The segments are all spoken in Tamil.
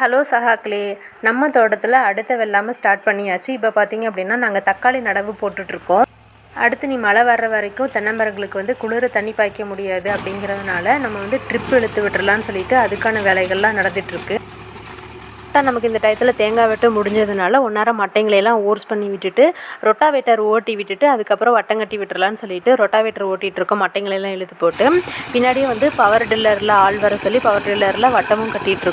ஹலோ சகாக்களே நம்ம தோட்டத்தில் அடுத்த வெள்ளாமை ஸ்டார்ட் பண்ணியாச்சு. இப்போ பார்த்தீங்க அப்படின்னா நாங்கள் தக்காளி நடவு போட்டுட்ருக்கோம். அடுத்து நீ மழை வர்ற வரைக்கும் தென்னை மரங்களுக்கு வந்து குளிர தண்ணி பாய்க்க முடியாது அப்படிங்கிறதுனால நம்ம வந்து ட்ரிப் இழுத்து விட்டுறலாம்னு சொல்லிட்டு அதுக்கான வேலைகள்லாம் நடந்துகிட்ருக்கு கரெக்டாக நமக்கு இந்த டயத்தில் தேங்காய் வெட்ட முடிஞ்சதுனால ஒன்றார மட்டைங்களையெல்லாம் ஓர்ஸ் பண்ணி விட்டுட்டு ரொட்டாவேட்டர் ஓட்டி விட்டுட்டு அதுக்கப்புறம் வட்டம் கட்டி விட்டுறலான்னு சொல்லிட்டு ரொட்டாவேட்டர் ஓட்டிகிட்டு இருக்கோம் மட்டைங்களையெல்லாம் இழுத்து போட்டு. பின்னாடியே வந்து பவர் டில்லரில் ஆள் வர சொல்லி பவர் டில்லரில் வட்டமும் கட்டிகிட்டு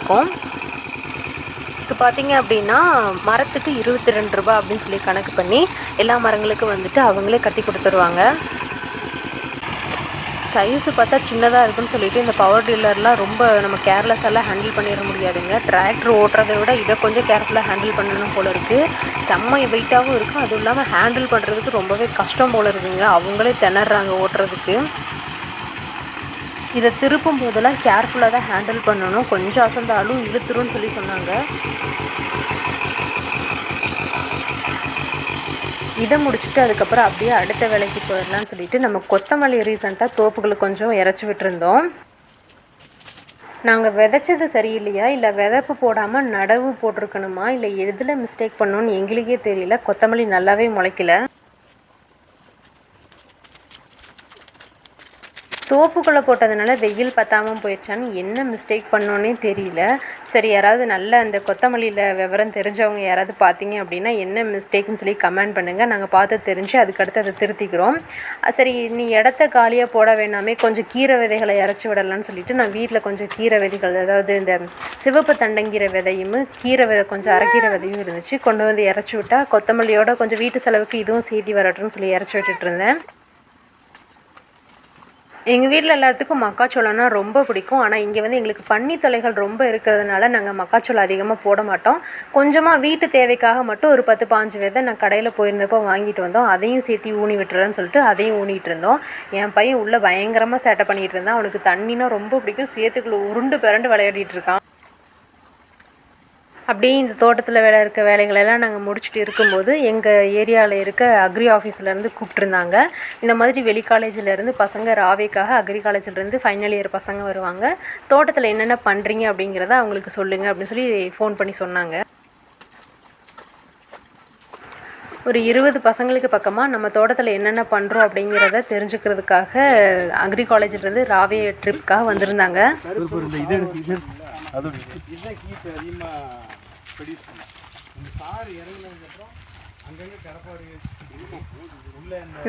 இதுக்கு இப்போ பார்த்தீங்க அப்படின்னா மரத்துக்கு இருபத்தி ரெண்டு ரூபா அப்படின்னு சொல்லி கணக்கு பண்ணி எல்லா மரங்களுக்கும் வந்துட்டு அவங்களே கட்டி கொடுத்துருவாங்க. சைஸு பார்த்தா சின்னதாக இருக்குன்னு சொல்லிட்டு இந்த பவர் டீலர்லாம் ரொம்ப நம்ம கேர்லெஸ்ஸெல்லாம் ஹேண்டில் பண்ணிட முடியாதுங்க. டிராக்டர் ஓட்டுறதை விட இதை கொஞ்சம் கேர்ஃபுல்லாக ஹேண்டில் பண்ணணும் போல இருக்குது செம்ம வெயிட்டாகவும் இருக்குது அதுவும் இல்லாமல் ஹேண்டில் பண்ணுறதுக்கு ரொம்பவே கஷ்டம் போல இருக்குங்க. அவங்களே திணறாங்க ஓட்டுறதுக்கு. இதை திருப்பும் போதெல்லாம் கேர்ஃபுல்லாக தான் ஹேண்டில் பண்ணணும். கொஞ்சம் அசந்தாலும் இழுத்துருன்னு சொல்லி சொன்னாங்க. இதை முடிச்சுட்டு அதுக்கப்புறம் அப்படியே அடுத்த வேலைக்கு போயிடலான்னு சொல்லிட்டு நம்ம கொத்தமல்லி ரீசெண்டாக தோப்புகளுக்கு கொஞ்சம் இறச்சி விட்டுருந்தோம். நாங்கள் விதைச்சது சரியில்லையா? இல்லை விதப்பு போடாமல் நடவு போட்டிருக்கணுமா? இல்லை எதில் மிஸ்டேக் பண்ணோன்னு எங்களுக்கே தெரியல. கொத்தமல்லி நல்லாவே முளைக்கல. தோப்புக்குள்ளே போட்டதுனால வெயில் பத்தாமல் போயிடுச்சான்னு என்ன மிஸ்டேக் பண்ணோன்னே தெரியல. சரி யாராவது நல்ல அந்த கொத்தமல்லியில் விவரம் தெரிஞ்சவங்க யாராவது பார்த்தீங்க அப்படின்னா என்ன மிஸ்டேக்னு சொல்லி கமெண்ட் பண்ணுங்கள் நாங்கள் பார்த்து தெரிஞ்சு அதுக்கடுத்து அதை திருத்திக்கிறோம். சரி நீ இடத்த காலியாக போட வேணாமே கொஞ்சம் கீரை விதைகளை இறச்சி விடலான்னு சொல்லிட்டு நான் வீட்டில் கொஞ்சம் கீரை விதைகள் அதாவது இந்த சிவப்பு தண்டங்கீரை விதையும் கீரை விதை கொஞ்சம் அரைக்கீரை விதையும் இருந்துச்சு. கொண்டு வந்து இறச்சி விட்டால் கொத்தமல்லியோட கொஞ்சம் வீட்டு செலவுக்கு இதுவும் செய்தி வரட்டும்னு சொல்லி இறச்சி விட்டுட்டு இருந்தேன். எங்கள் வீட்டில் எல்லாத்துக்கும் மக்காச்சோளம்னா ரொம்ப பிடிக்கும். ஆனால் இங்கே வந்து எங்களுக்கு பன்னி தொலைகள் ரொம்ப இருக்கிறதுனால நாங்கள் மக்காச்சோளம் அதிகமாக போட மாட்டோம். கொஞ்சமாக வீட்டு தேவைக்காக மட்டும் ஒரு பத்து பாஞ்சு விதை நான் கடையில் போயிருந்தப்போ வாங்கிட்டு வந்தோம். அதையும் சேர்த்து ஊனி விட்டுறேன்னு சொல்லிட்டு அதையும் ஊனிட்டு இருந்தோம். என் பையன் உள்ளே பயங்கரமாக சேட்டை பண்ணிகிட்டு இருந்தான். அவனுக்கு தண்ணினா ரொம்ப பிடிக்கும். சேத்துக்குள்ளே உருண்டு பிறண்டு விளையாடிட்டு இருக்கான். அப்படியே இந்த தோட்டத்தில் வேலை இருக்க வேலைகளெல்லாம் நாங்கள் முடிச்சுட்டு இருக்கும்போது எங்கள் ஏரியாவில் இருக்க அக்ரி ஆஃபீஸ்லேருந்து கூப்பிட்ருந்தாங்க இந்த மாதிரி வெளி காலேஜிலேருந்து பசங்க ராவேக்காக அக்ரி காலேஜிலேருந்து ஃபைனல் இயர் பசங்க வருவாங்க. தோட்டத்தில் என்னென்ன பண்ணுறீங்க அப்படிங்கிறத அவங்களுக்கு சொல்லுங்கள் அப்படின்னு சொல்லி ஃபோன் பண்ணி சொன்னாங்க. ஒரு இருபது பசங்களுக்கு பக்கமாக நம்ம தோட்டத்தில் என்னென்ன பண்ணுறோம் அப்படிங்கிறத தெரிஞ்சுக்கிறதுக்காக அக்ரி காலேஜிலேருந்து ராவே ட்ரிப்காக வந்திருந்தாங்க. அதிகமாக அங்கங்கே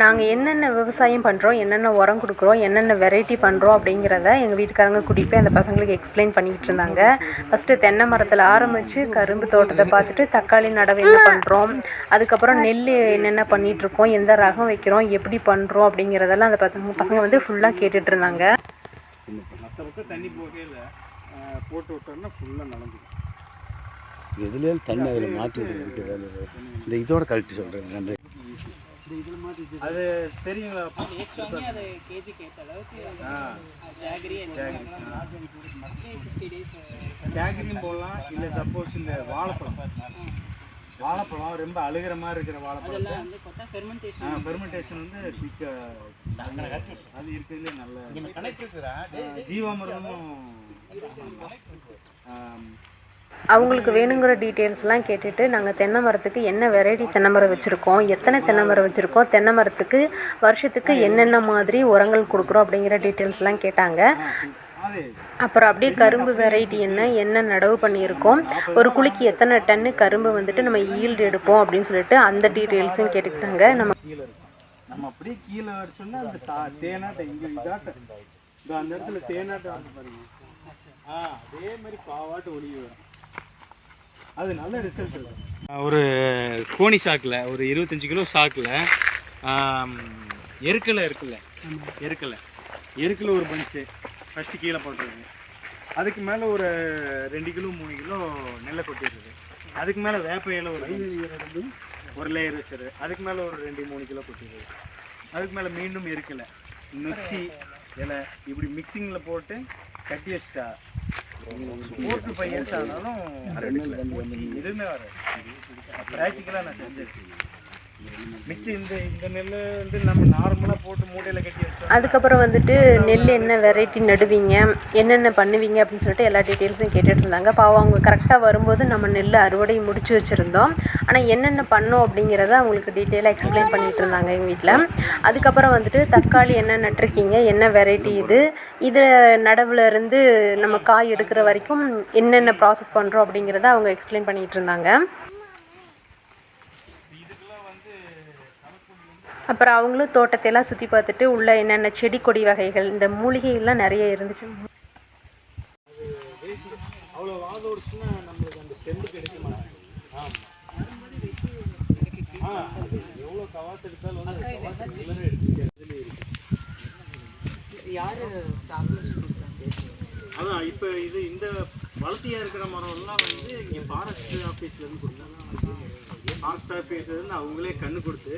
நாங்கள் என்னென்ன விவசாயம் பண்ணுறோம் என்னென்ன உரம் கொடுக்குறோம் என்னென்ன வெரைட்டி பண்ணுறோம் அப்படிங்கிறத எங்கள் வீட்டுக்காரங்க கூட்டிகிட்டு போய் அந்த பசங்களுக்கு எக்ஸ்பிளைன் பண்ணிக்கிட்டு இருந்தாங்க. ஃபஸ்ட்டு தென்னை மரத்தில் ஆரம்பித்து கரும்பு தோட்டத்தை பார்த்துட்டு தக்காளி நடவு என்ன பண்ணுறோம் அதுக்கப்புறம் நெல் என்னென்ன பண்ணிகிட்ருக்கோம் எந்த ரகம் வைக்கிறோம் எப்படி பண்ணுறோம் அப்படிங்கிறதெல்லாம் அந்த பசங்க பசங்க வந்து ஃபுல்லாக கேட்டுட்டு இருந்தாங்க. தண்ணி போகையில் போட்டு விட்டோம்னா ஃபுல்லாக நனைஞ்சிடும். எதுலேயும் தண்ணி அதில் மாற்றி விட்டு இந்த இதோட கழட்டி சொல்கிறேன் அந்த அது தெரியுங்களா ஆ. ஜாகிரியும் போடலாம். இல்லை சப்போஸ் இந்த வாழைப்பழம். வாழைப்பழம் ரொம்ப அழுகிற மாதிரி இருக்கிற வாழைப்பழம் ஆ ஃபெர்மெண்டேஷன் வந்து குயிக்காக அது இருக்கிறதுலே நல்ல ஜீவாமிர்தமும் அவங்களுக்கு வேணுங்கிற டீட்டெயில்ஸ்லாம் கேட்டுட்டு நாங்கள் தென்னை மரத்துக்கு என்ன வெரைட்டி தென்னை மரம் வச்சுருக்கோம் எத்தனை தென்னை மரம் வச்சுருக்கோம் தென்னை மரத்துக்கு வருஷத்துக்கு என்னென்ன மாதிரி உரங்கள் கொடுக்குறோம் அப்படிங்கிற டீட்டெயில்ஸ்லாம் கேட்டாங்க. அப்புறம் அப்படியே கரும்பு வெரைட்டி என்ன என்ன நடவு பண்ணியிருக்கோம் ஒரு குழிக்கு எத்தனை டன்னு கரும்பு வந்துட்டு நம்ம ஈல்டு எடுப்போம் அப்படின்னு சொல்லிட்டு அந்த டீட்டெயில்ஸும் கேட்டுக்கிட்டாங்க. நம்ம நம்ம அப்படியே கீழே அடிச்சோம்னா அந்த தேனாட்டை இங்கே இதாட்ட அந்த இடத்துல தேனாட்டை வந்து பாருங்க. ஆ அதே மாதிரி பாவாட்டு ஒளி வரும். அது நல்ல ரிசல்ட் ஒரு கோணி சாக்கில் ஒரு இருபத்தஞ்சி கிலோ சாக்கில் எருக்கலை இருக்குல்ல எருக்கலை. எருக்கலை ஒரு பஞ்சு ஃபஸ்ட்டு கீழே போட்டுருது அதுக்கு மேலே ஒரு ரெண்டு கிலோ மூணு கிலோ நெல்லை கொட்டிடுறது. அதுக்கு மேலே வேப்ப இலை ஒரு. ஒரு லேயர் வச்சிருது அதுக்கு மேலே ஒரு ரெண்டு மூணு கிலோ கொட்டிடுது அதுக்கு மேலே மீண்டும் இருக்கலை நொச்சி இலை இப்படி மிக்சிங்கில் போட்டு கட்டி வச்சிட்டா ஓட்டு பையன் ஆனாலும் ரெண்டு நொச்சி எதுவுமே வராது. ப்ராக்டிக்கலாக நான் செஞ்சிருக்கேன். மிச்சம் இந்த இந்த நெல் வந்து நம்ம நார்மலாக போட்டு மூட்டையில் கட்டி வச்சோம் அதுக்கப்புறம் வந்துட்டு நெல் என்ன வெரைட்டி நடுவீங்க என்னென்ன பண்ணுவீங்க அப்படின்னு சொல்லிட்டு எல்லா டீட்டெயில்ஸும் கேட்டுட்டு இருந்தாங்க. பாவம் அவங்க கரெக்டாக வரும்போது நம்ம நெல் அறுவடை முடிச்சு வச்சுருந்தோம். ஆனால் என்னென்ன பண்ணோம் அப்படிங்கிறத அவங்களுக்கு டீட்டெயிலாக எக்ஸ்பிளைன் பண்ணிகிட்டு இருந்தாங்க எங்கள் வீட்டில் அதுக்கப்புறம் வந்துட்டு தக்காளி என்ன நட்டிருக்கீங்க என்ன வெரைட்டி இது இது நடவுல இருந்து நம்ம காய் எடுக்கிற வரைக்கும் என்னென்ன ப்ராசஸ் பண்ணுறோம் அப்படிங்கிறத அவங்க எக்ஸ்பிளைன் பண்ணிகிட்டு இருந்தாங்க. அப்புறம் அவங்களும் தோட்டத்தையெல்லாம் சுற்றி பார்த்துட்டு உள்ள என்னென்ன செடி கொடி வகைகள் இந்த மூலிகைகள்லாம் நிறைய இருந்துச்சு. அவ்வளோ நம்மளுக்கு அந்த கிடைக்க மாட்டாங்க அது எவ்வளோ கவாத்து அதான் இப்போ இது இந்த வளர்த்தியாக இருக்கிற மரம்லாம் வந்து இங்கே ஃபாரஸ்ட் ஆஃபீஸ்லேருந்து கொடுத்தாங்க. ஃபாரஸ்ட் ஆஃபீஸ்லேருந்து அவங்களே கண்ணு கொடுத்து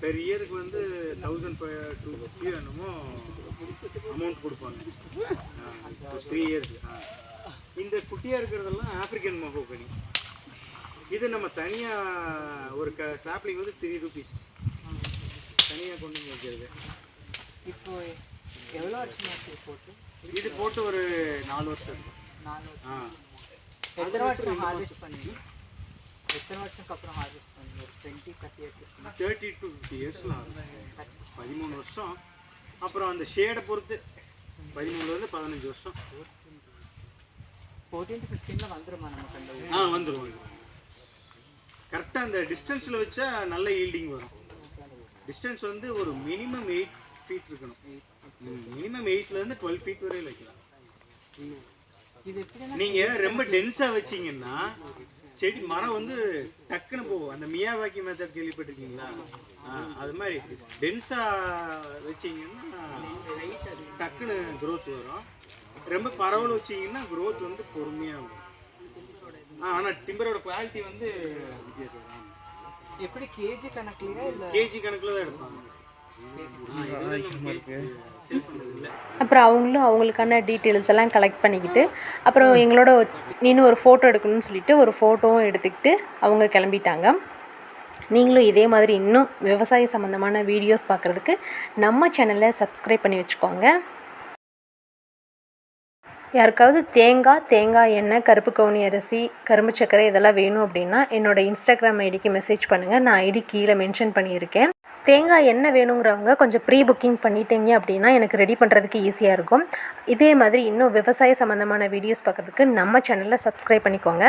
பெர் இயருக்கு வந்து தௌசண்ட் ஃபைவ் டூ ஃபிஃப்டி என்னமோ அமௌண்ட் கொடுப்பாங்க. த்ரீ இயர்ஸ் இந்த குட்டியாக இருக்கிறதெல்லாம் ஆப்பிரிக்கன் மகோகனி இது நம்ம தனியாக ஒரு க சாப்ளிங் வந்து த்ரீ ருபீஸ் தனியாக கொண்டு வந்து வைக்கிறது. இப்போ எவ்வளோ வருஷம் போட்டு? இது போட்டு ஒரு நாலு வருஷம் இருக்கும் நாலு ஆ. எத்தனை வருஷம் ஹார்வெஸ்ட் பண்ணி எத்தனை வருஷத்துக்கு அப்புறம் ஹார்வெஸ்ட் பண்ணி ஒரு twenty thirty years thirty to fifty இயர்ஸ்லாம் பதிமூணு வருஷம். அப்புறம் அந்த ஷேடை பொறுத்து பதிமூணுலேருந்து பதினஞ்சு வருஷம். ஃபோர்டீன் டு ஃபிஃப்டீனில் வந்துருமா நமக்கு அந்த? ஆ வந்துடும் வந்துடும் கரெக்டாக அந்த டிஸ்டன்ஸில் வச்சா நல்ல ஈல்டிங் வரும். டிஸ்டன்ஸ் வந்து ஒரு மினிமம் எயிட் ஃபீட் இருக்கணும். மினிமம் எயிட்லேருந்து டுவெல் ஃபீட் வரையில் வைக்கலாம். நீங்கள் ரொம்ப டென்ஸாக வச்சீங்கன்னா செடி மரம் வந்து டக்குன்னு போகும். அந்த மியாவாக்கி மெத்தட் கேள்விப்பட்டிருக்கீங்களா? ஆ அது மாதிரி. டென்ஸாக வச்சீங்கன்னா டக்குன்னு growth வரும். ரொம்ப பரவல் வச்சீங்கன்னா growth வந்து பொறுமையாக வரும். ஆனால் டிம்பரோட குவாலிட்டி வந்து வித்தியாசம் எப்படி கேஜி கணக்குலையா இல்லை? கேஜி கணக்கில் தான் எடுப்பாங்க. அப்புறம் அவங்களும் அவங்களுக்கான டீட்டெயில்ஸ் எல்லாம் கலெக்ட் பண்ணிக்கிட்டு அப்புறம் எங்களோட இன்னும் ஒரு ஃபோட்டோ எடுக்கணும்னு சொல்லிட்டு ஒரு ஃபோட்டோவும் எடுத்துக்கிட்டு அவங்க கிளம்பிட்டாங்க. நீங்களும் இதே மாதிரி இன்னும் விவசாய சம்மந்தமான வீடியோஸ் பார்க்குறதுக்கு நம்ம சேனலை சப்ஸ்கிரைப் பண்ணி வச்சுக்கோங்க. யாருக்காவது தேங்காய் தேங்காய் எண்ணெய் கருப்பு கவுனி அரிசி கரும்பு சர்க்கரை இதெல்லாம் வேணும் அப்படின்னா என்னோடய இன்ஸ்டாகிராம் ஐடிக்கு மெசேஜ் பண்ணுங்கள் நான் ஐடி கீழே மென்ஷன் பண்ணியிருக்கேன். தேங்காய் எண்ணெய் வேணுங்கிறவங்க கொஞ்சம் ப்ரீ புக்கிங் பண்ணிட்டீங்க அப்படின்னா எனக்கு ரெடி பண்ணுறதுக்கு ஈஸியாக இருக்கும். இதே மாதிரி இன்னும் விவசாய சம்மந்தமான வீடியோஸ் பார்க்குறதுக்கு நம்ம சேனலை சப்ஸ்கிரைப் பண்ணிக்கோங்க.